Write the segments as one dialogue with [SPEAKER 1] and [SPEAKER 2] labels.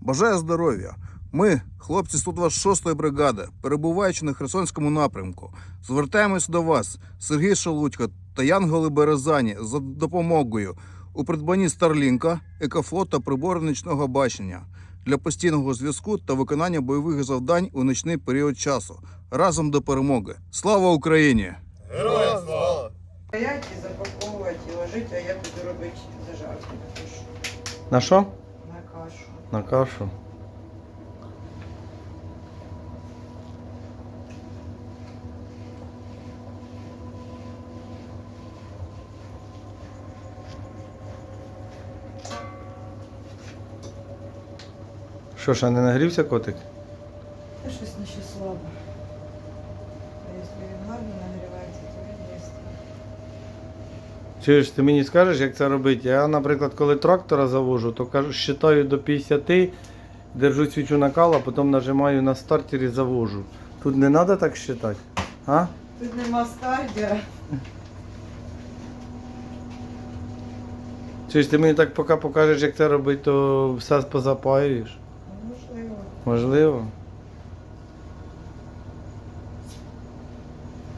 [SPEAKER 1] Бажаю здоров'я. Ми, хлопці 126-ї бригади, перебуваючи на Херсонському напрямку, звертаємось до вас, Сергій Шелудько та Янголи Березані, за допомогою у придбанні Старлінка, екофлот та прибору нічного бачення для постійного зв'язку та виконання бойових завдань у нічний період часу. Разом до перемоги. Слава Україні!
[SPEAKER 2] Героям слава!
[SPEAKER 3] Стоять і запаковувати і ложити, а я буду робити зажарку. На
[SPEAKER 4] що?
[SPEAKER 3] На кашу.
[SPEAKER 4] Що ж, а не нагрівся котик?
[SPEAKER 3] Та щось наче слабо. А якщо він гарно нагрівається, то він їсти.
[SPEAKER 4] Чуєш, ти мені скажеш, як це робити? Я, наприклад, коли трактора завожу, то кажу, считаю до 50, держу свічу накала, потім нажимаю на стартері завожу. Тут не треба так считати. А?
[SPEAKER 3] Тут нема стардера.
[SPEAKER 4] Чуєш, ти мені так поки покажеш, як це робити, то все позапаюєш.
[SPEAKER 3] Можливо.
[SPEAKER 4] Можливо.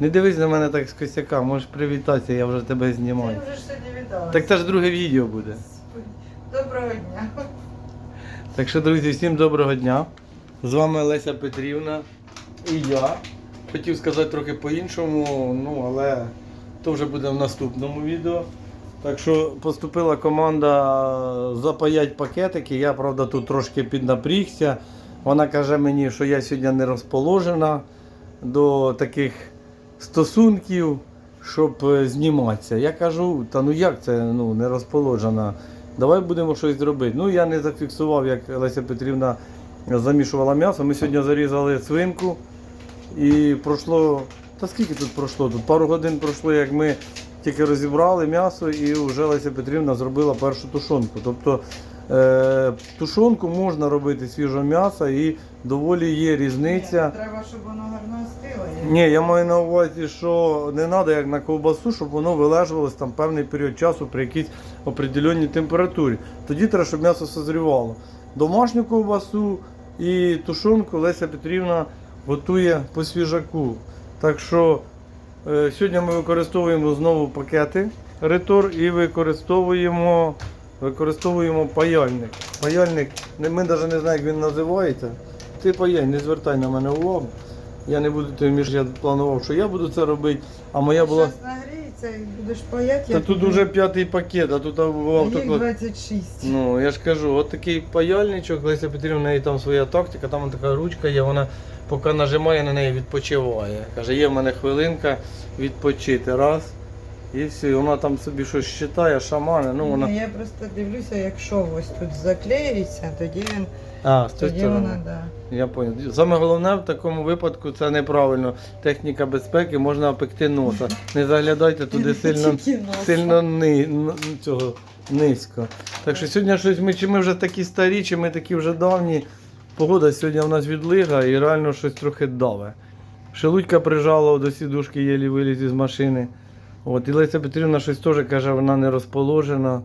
[SPEAKER 4] Не дивись на мене так з косяка, можеш привітатися, я вже тебе
[SPEAKER 3] Я
[SPEAKER 4] знімаю.
[SPEAKER 3] вже ж сьогодні віддала.
[SPEAKER 4] Так це ж друге відео буде.
[SPEAKER 3] Доброго дня.
[SPEAKER 4] Так що, друзі, всім доброго дня. З вами Леся Петрівна і я. Хотів сказати трохи по-іншому, ну але то вже буде в наступному відео. Так що поступила команда запаять пакетики. Я, правда, тут трошки піднапрігся. Вона каже мені, що я сьогодні не розположена до таких стосунків, щоб е, зніматися. Я кажу, та ну як це ну, не розположена? Давай будемо щось робити. Ну я не зафіксував, як Леся Петрівна замішувала м'ясо. Ми сьогодні зарізали свинку і пройшло. Та скільки тут пройшло? Тут пару годин пройшло, як ми тільки розібрали м'ясо, і вже Леся Петрівна зробила першу тушонку. Тобто тушонку можна робити свіжого м'яса і доволі є різниця.
[SPEAKER 3] Треба, щоб воно гарно остило.
[SPEAKER 4] Ні, я маю на увазі, що не треба як на ковбасу, щоб воно вилежувалось там певний період часу при якійсь определенній температурі. Тоді треба, щоб м'ясо созрівало. Домашню ковбасу і тушонку Леся Петрівна готує по свіжаку. Так що е, сьогодні ми використовуємо знову пакети ретор і використовуємо, використовуємо паяльник. Паяльник, ми навіть не знаємо, як він називається. Ти паяльник, не звертай на мене увагу. Я не буду тобі між я планував, що я буду це робити, а моя була.
[SPEAKER 3] Зараз нагріється і будеш паяти.
[SPEAKER 4] Та тут уже п'ятий пакет, а тут автоклад.
[SPEAKER 3] 26.
[SPEAKER 4] Ну, я ж кажу, от такий паяльничок, Леся Петрівна, в неї там своя тактика, там така ручка є, вона поки нажимає на неї, відпочиває. Каже, є в мене хвилинка відпочити. Раз. І все, вона там собі щось считає, шамане, ну вона.
[SPEAKER 3] Я просто дивлюся, якщо ось тут заклеїться, тоді він
[SPEAKER 4] А, з цієї
[SPEAKER 3] тоді
[SPEAKER 4] сторони.
[SPEAKER 3] вона да.
[SPEAKER 4] Я понял. Саме головне в такому випадку це неправильно. Техніка безпеки можна опекти носа. Не заглядайте туди сильно,
[SPEAKER 3] Тільки носа.
[SPEAKER 4] сильно ни, н- цього, низько. Так що сьогодні щось ми, чи ми вже такі старі, чи ми такі вже давні. Погода сьогодні в нас відлига і реально щось трохи даве. Шелудька прижала до сідушки, єлі виліз із машини. От, і Леся Петрівна щось теж каже, вона не розположена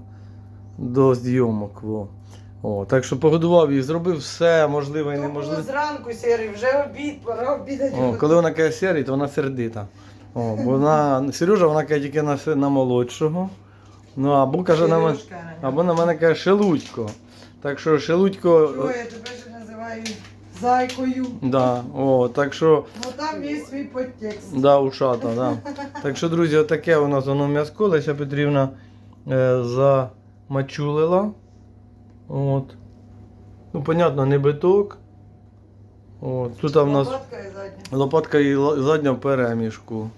[SPEAKER 4] до зйомок. Во. О, так що погодував її, зробив все можливе і
[SPEAKER 3] було
[SPEAKER 4] неможливе.
[SPEAKER 3] зранку сірий, вже обід, пора обідати.
[SPEAKER 4] О, коли вона каже серий, то вона сердита. О, бо вона, Сережа, вона каже тільки на, на молодшого. Ну, або каже на мене, або на мене каже Шелудько. Так що Шелудько.
[SPEAKER 3] Що, я тебе ще називаю зайкою.
[SPEAKER 4] Да, о, так що,
[SPEAKER 3] Ну там є свій подтекст.
[SPEAKER 4] да, ушата, да. Так що, друзі, отаке у нас воно м'язко. Леся Петрівна е, замачулила. От. Ну, понятно, не биток. От. Тут в нас.
[SPEAKER 3] Лопатка і задня.
[SPEAKER 4] Лопатка і ла- задня в перемішку.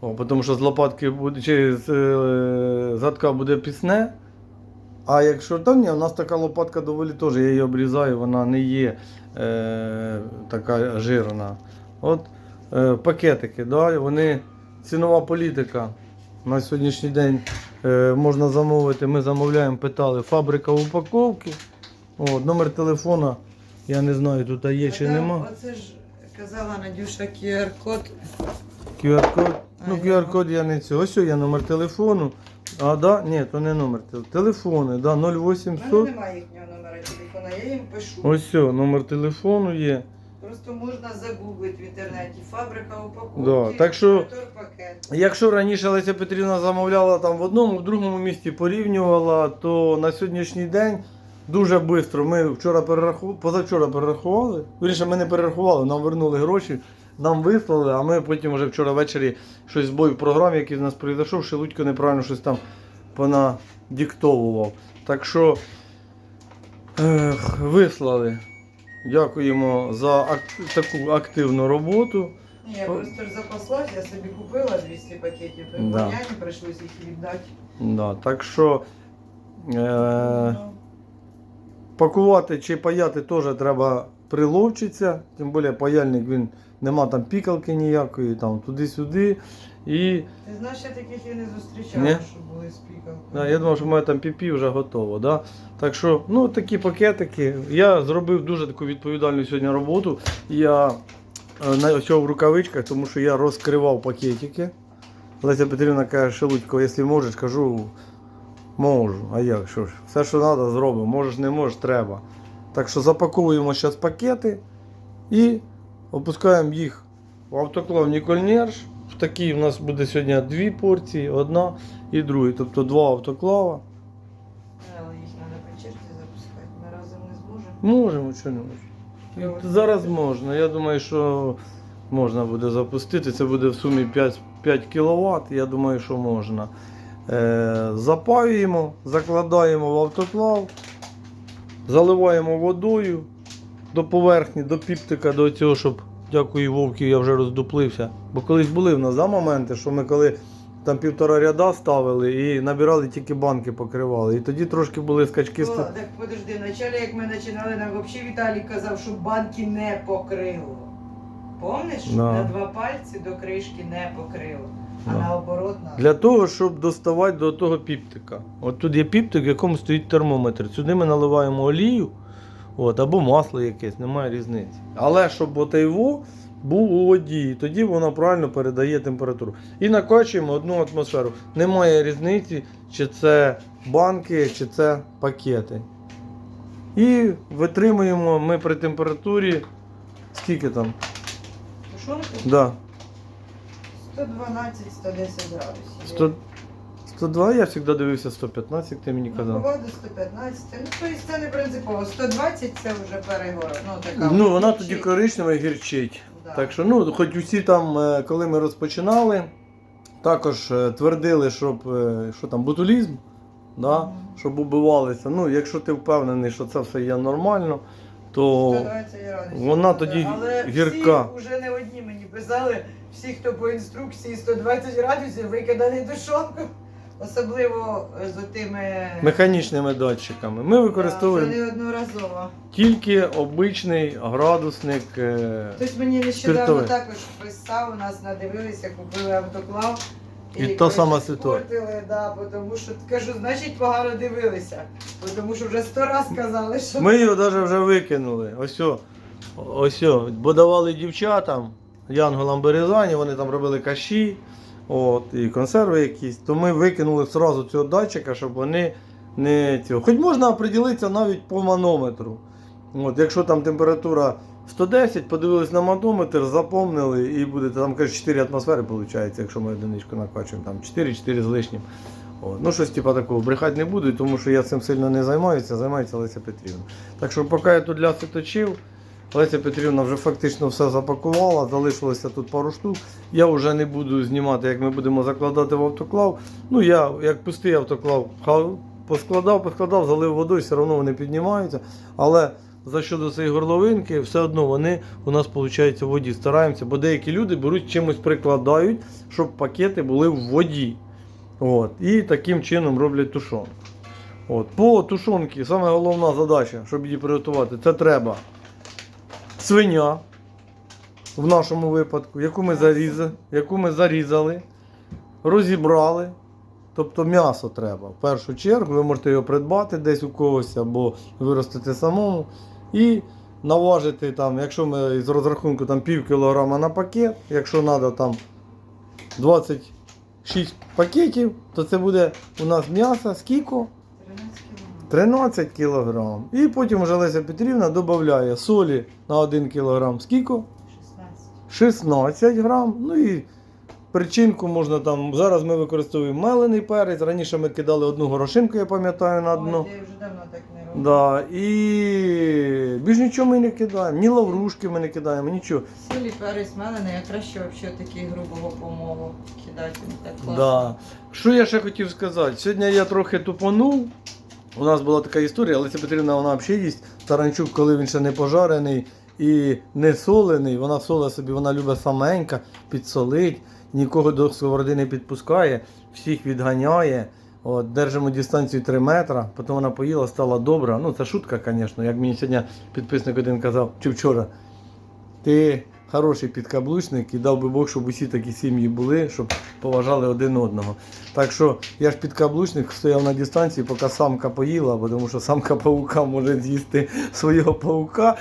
[SPEAKER 4] О, тому що з лопатки буде, чи з е, задка буде пісне. А якщо там ні, у нас така лопатка доволі теж, я її обрізаю, вона не є е, така жирна. От е, пакетики, да, вони цінова політика. На сьогоднішній день е, можна замовити, ми замовляємо, питали, фабрика упаковки. От, номер телефона, я не знаю, тут є чи нема.
[SPEAKER 3] Оце ж казала Надюша QR-код.
[SPEAKER 4] QR-код. Ну, QR-код я не цього. Ось є номер телефону. А, да? Ні, то не номер телефону. Телефони, да,
[SPEAKER 3] У мене
[SPEAKER 4] 0800.
[SPEAKER 3] немає їхнього номера. Номера телефона, я їм пишу.
[SPEAKER 4] Ось все, номер телефону є.
[SPEAKER 3] Просто можна загуглити в інтернеті. Фабрика упаковки,
[SPEAKER 4] Да, так що-
[SPEAKER 3] пакет.
[SPEAKER 4] Якщо раніше Леся Петрівна замовляла там в одному, в другому місті порівнювала, то на сьогоднішній день дуже швидко. Ми вчора перерахували, позавчора перерахували. Вірніше, ми не перерахували, нам вернули гроші, нам вислали, а ми потім вже вчора ввечері щось збой в програмі, який в нас прийшов, Шелудько неправильно щось там понадіктовував. Так що ех, вислали. Дякуємо за ак- таку активну роботу.
[SPEAKER 3] Ні, я просто ж запаслась, я собі купила 200 пакетів, і
[SPEAKER 4] Да.
[SPEAKER 3] не прийшлося їх віддати.
[SPEAKER 4] Да, так що е,
[SPEAKER 3] Ну,
[SPEAKER 4] пакувати чи паяти теж треба приловчитися, тим більше паяльник він нема там пікалки ніякої, там туди-сюди. І
[SPEAKER 3] Ти знаєш, я таких і не зустрічала,
[SPEAKER 4] Ні?
[SPEAKER 3] що були з пікалкою.
[SPEAKER 4] да, я думав, що в мене там піпі вже готово. Да? Так що, ну такі пакетики. Я зробив дуже таку відповідальну сьогодні роботу. Я е, в рукавичках, тому що я розкривав пакетики. Леся Петрівна каже, Шелудько, якщо можеш, кажу, можу. А як що ж? Все, що треба, зробимо. Можеш, не можеш, треба. Так що запаковуємо зараз пакети і опускаємо їх в автоклав Нікольнерш. В такій у нас буде сьогодні дві порції, одна і друга. Тобто два автоклава.
[SPEAKER 3] Але їх треба по черзі запускати, ми разом не зможемо.
[SPEAKER 4] Можемо, чи не можемо. Зараз можна. Я думаю, що можна буде запустити. Це буде в сумі 5, 5 кВт. Я думаю, що можна. Е, запаюємо, закладаємо в автоклав, заливаємо водою до поверхні, до піптика, до цього, щоб, дякую Вовки, я вже роздуплився. Бо колись були в нас да, моменти, що ми коли там півтора ряда ставили і набирали тільки банки покривали. І тоді трошки були скачки.
[SPEAKER 3] О, так подожди, вначалі, як ми починали, нам взагалі Віталій казав, що банки не покрило. Помниш?
[SPEAKER 4] Да.
[SPEAKER 3] На два пальці до кришки не покрило. А
[SPEAKER 4] Да.
[SPEAKER 3] наоборот.
[SPEAKER 4] Для того, щоб доставати до того піптика. От тут є піптик, в якому стоїть термометр. Сюди ми наливаємо олію от, або масло якесь, немає різниці. Але щоб отейво був у воді, тоді воно правильно передає температуру. І накачуємо одну атмосферу. Немає різниці, чи це банки, чи це пакети. І витримуємо ми при температурі. Скільки там? Да.
[SPEAKER 3] 112-110 градусів.
[SPEAKER 4] 100, 102, я завжди дивився 115, ти мені
[SPEAKER 3] Ну,
[SPEAKER 4] казав.
[SPEAKER 3] погода 115. Ну, тобто це не принципово. 120 це вже перегор. Ну, така
[SPEAKER 4] Ну, вона
[SPEAKER 3] гірчить.
[SPEAKER 4] тоді коричнева і гірчить.
[SPEAKER 3] Да.
[SPEAKER 4] Так що, ну, хоч усі там, е, коли ми розпочинали, також е, твердили, щоб е, що там, ботулізм, да?
[SPEAKER 3] Мгм.
[SPEAKER 4] щоб убивалися. Ну, якщо ти впевнений, що це все є нормально, то
[SPEAKER 3] 120 градусів.
[SPEAKER 4] вона тоді
[SPEAKER 3] Але
[SPEAKER 4] гірка.
[SPEAKER 3] Всі вже не одні мені писали, всі, хто по інструкції 120 градусів викиданий душонку. Особливо е, з тими
[SPEAKER 4] механічними датчиками. Ми використовуємо
[SPEAKER 3] Це неодноразово.
[SPEAKER 4] тільки обичний градусник. е,
[SPEAKER 3] Хтось мені нещодавно
[SPEAKER 4] Спиртове.
[SPEAKER 3] також писав, у нас надивилися, купили автоклав.
[SPEAKER 4] І та сама ситуація.
[SPEAKER 3] Да, тому що кажу, значить погано дивилися. Тому що вже сто раз казали, що
[SPEAKER 4] Ми його навіть вже викинули. Ось, ось, бо давали дівчатам, янголам Березані, вони там робили каші, от, і консерви якісь, то ми викинули одразу цього датчика, щоб вони не цього. Хоч можна оприділитися навіть по манометру. От, якщо там температура 110, подивились на манометр, запомнили і буде там каже, 4 атмосфери, виходить, якщо ми одиничку накачуємо, там 4-4 з лишнім. От. Ну, щось типу такого брехати не буду, тому що я цим сильно не займаюся, займається Леся Петрівна. Так що, поки я тут ляси точив, Леся Петрівна вже фактично все запакувала, залишилося тут пару штук. Я вже не буду знімати, як ми будемо закладати в автоклав. Ну, я як пустий автоклав поскладав, поскладав, залив водою, все одно вони піднімаються. Але за щодо цієї горловинки, все одно вони у нас виходить в воді. Стараємося, бо деякі люди беруть чимось прикладають, щоб пакети були в воді. От, і таким чином роблять тушонку. От, по тушонці саме головна задача, щоб її приготувати, це треба свиня в нашому випадку, яку ми, зарізали, яку ми зарізали, розібрали. Тобто м'ясо треба. В першу чергу ви можете його придбати десь у когось або виростити самому. І наважити там, якщо ми з розрахунку там пів кілограма на пакет, якщо треба там 26 пакетів, то це буде у нас м'ясо скільки?
[SPEAKER 3] 13 кілометрів.
[SPEAKER 4] 13 кг. І потім вже Леся Петрівна додає солі на 1 кг. Скільки?
[SPEAKER 3] 16.
[SPEAKER 4] 16 грам. Ну і причинку можна там. Зараз ми використовуємо мелений перець. Раніше ми кидали одну горошинку, я пам'ятаю, на дно.
[SPEAKER 3] Ой, я вже давно так не роблю.
[SPEAKER 4] Да, і більш нічого ми не кидаємо, ні лаврушки ми не кидаємо, нічого.
[SPEAKER 3] Сілі перець мелений, а краще взагалі такий грубого помолу кидати. Так класно.
[SPEAKER 4] Да. Що я ще хотів сказати? Сьогодні я трохи тупанув. У нас була така історія, Леся Петрівна вона взагалі їсть таранчук, коли він ще не пожарений і не солений. Вона соле собі, вона любить саменька, підсолить, нікого до сковороди не підпускає, всіх відганяє. От, держимо дистанцію 3 метри, потім вона поїла, стала добра. Ну, це шутка, звісно. Як мені сьогодні підписник один казав, чи вчора, ти хороший підкаблучник і дав би Бог, щоб усі такі сім'ї були, щоб поважали один одного. Так що я ж підкаблучник стояв на дистанції, поки самка поїла, тому що самка паука може з'їсти свого паука.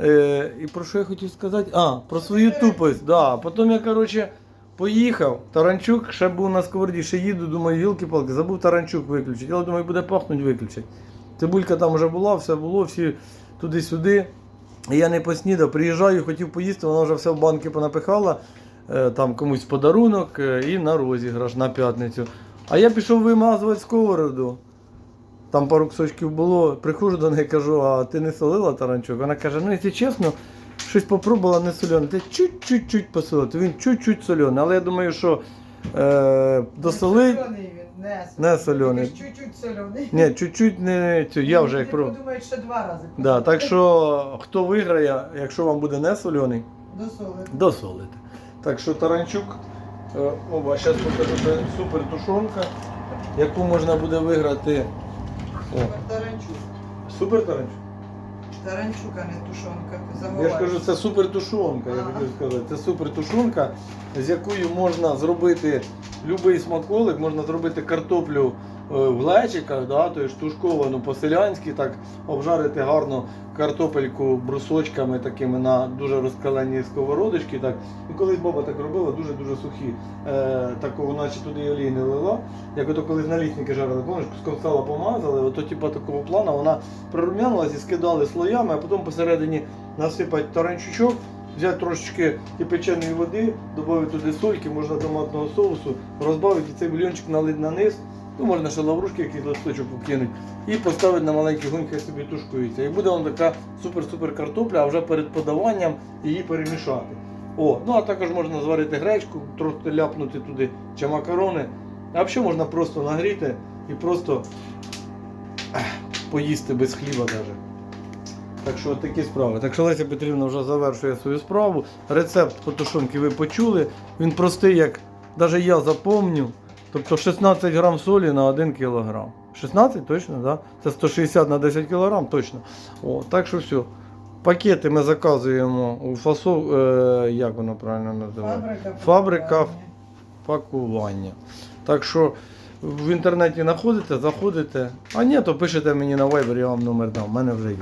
[SPEAKER 4] Е, і про що я хотів сказати? А, про свою тупость. Да. Потім я, коротше, поїхав, таранчук ще був на сковороді, ще їду, думаю, гілки-палки, забув таранчук виключити. Я думаю, буде пахнуть виключити. Цибулька там вже була, все було, всі туди-сюди. Я не поснідав, приїжджаю, хотів поїсти, вона вже все в банки понапихала, е, там комусь подарунок е, і на розіграш на п'ятницю. А я пішов вимазувати сковороду. Там пару кусочків було, приходжу до неї кажу, а ти не солила таранчук? Вона каже, ну якщо чесно, щось попробувала не солене. Ти чуть-чуть посолила, він чуть-чуть солений. Але я думаю, що е, досолить.
[SPEAKER 3] Не солений не солений.
[SPEAKER 4] Солений.
[SPEAKER 3] Чуть-чуть солений.
[SPEAKER 4] Ні, чуть-чуть не цю. Я вже як про.
[SPEAKER 3] Думаю, що два рази.
[SPEAKER 4] Да, так що хто виграє, якщо вам буде не солений,
[SPEAKER 3] Досолити.
[SPEAKER 4] досолите. Так що таранчук, е, оба, зараз покажу це супер тушонка, яку можна буде виграти. О,
[SPEAKER 3] Таранчук.
[SPEAKER 4] супер таранчук.
[SPEAKER 3] Таранчук, а не тушонка. Ти
[SPEAKER 4] Я ж кажу, це супер тушонка, я
[SPEAKER 3] Ага.
[SPEAKER 4] хотів сказати. Це супер тушонка, з якою можна зробити будь-який смаколик, можна зробити картоплю в глечиках, да, тобто тушковану по-селянськи, так обжарити гарно картопельку брусочками такими на дуже розкаленій сковородочці. Так. І колись баба так робила, дуже-дуже сухі. Е, такого, наче туди олії не лила. Як ото колись налісники жарили, помниш, куском сала помазали, ото типу такого плану вона прорум'янилась і скидали слоями, а потім посередині насипати таранчучок, взяти трошечки і печеної води, додати туди сольки, можна томатного соусу, розбавити і цей бульончик налити на низ. Ну, можна ще лаврушки якийсь листочок покинути і поставити на маленький гонь, хай собі тушкується. І буде вам така супер-супер картопля, а вже перед подаванням її перемішати. О, ну а також можна зварити гречку, трохи ляпнути туди чи макарони. А взагалі можна просто нагріти і просто поїсти без хліба навіть. Так що такі справи. Так що Леся Петрівна вже завершує свою справу. Рецепт по тушонки ви почули. Він простий, як навіть я запомню. Тобто 16 грам солі на 1 кілограм. 16 точно, да? Це 160 на 10 кілограм точно. О, так що все. Пакети ми заказуємо у фасов... Е, як воно правильно називається?
[SPEAKER 3] Фабрика.
[SPEAKER 4] Фабрика.
[SPEAKER 3] пакування.
[SPEAKER 4] Пакування. Так що в інтернеті знаходите, заходите. А ні, то пишете мені на Viber, я вам номер дам, в мене вже є.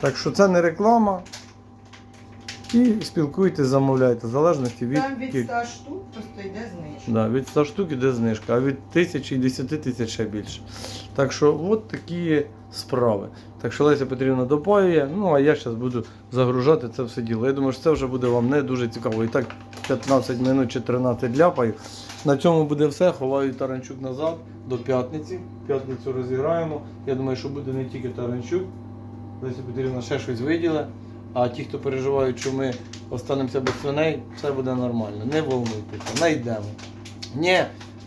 [SPEAKER 4] Так що це не реклама. І спілкуйтесь, замовляйте, в залежності від,
[SPEAKER 3] Там від 100 штук просто йде знижка.
[SPEAKER 4] да, від 100 штук іде знижка, а від тисячі і 10 тисяч ще більше. Так що от такі справи. Так що Леся Петрівна допаює, ну а я зараз буду загружати це все діло. Я думаю, що це вже буде вам не дуже цікаво. І так 15 минут чи 13 ляпаю. На цьому буде все. Ховаю таранчук назад до п'ятниці. П'ятницю розіграємо. Я думаю, що буде не тільки таранчук. Леся Петрівна ще щось виділа. А ті, хто переживають, що ми останемося без свиней, все буде нормально. Не волнуйтеся, знайдемо. Ні,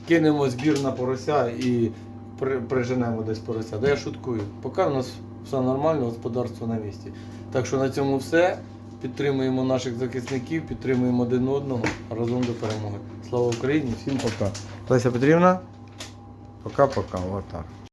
[SPEAKER 4] кинемо збір на порося і при, приженемо десь порося. Да я шуткую. Поки у нас все нормально, господарство на місці. Так що на цьому все. Підтримуємо наших захисників, підтримуємо один одного разом до перемоги. Слава Україні! Всім пока. Леся Петрівна, пока-пока. Отак.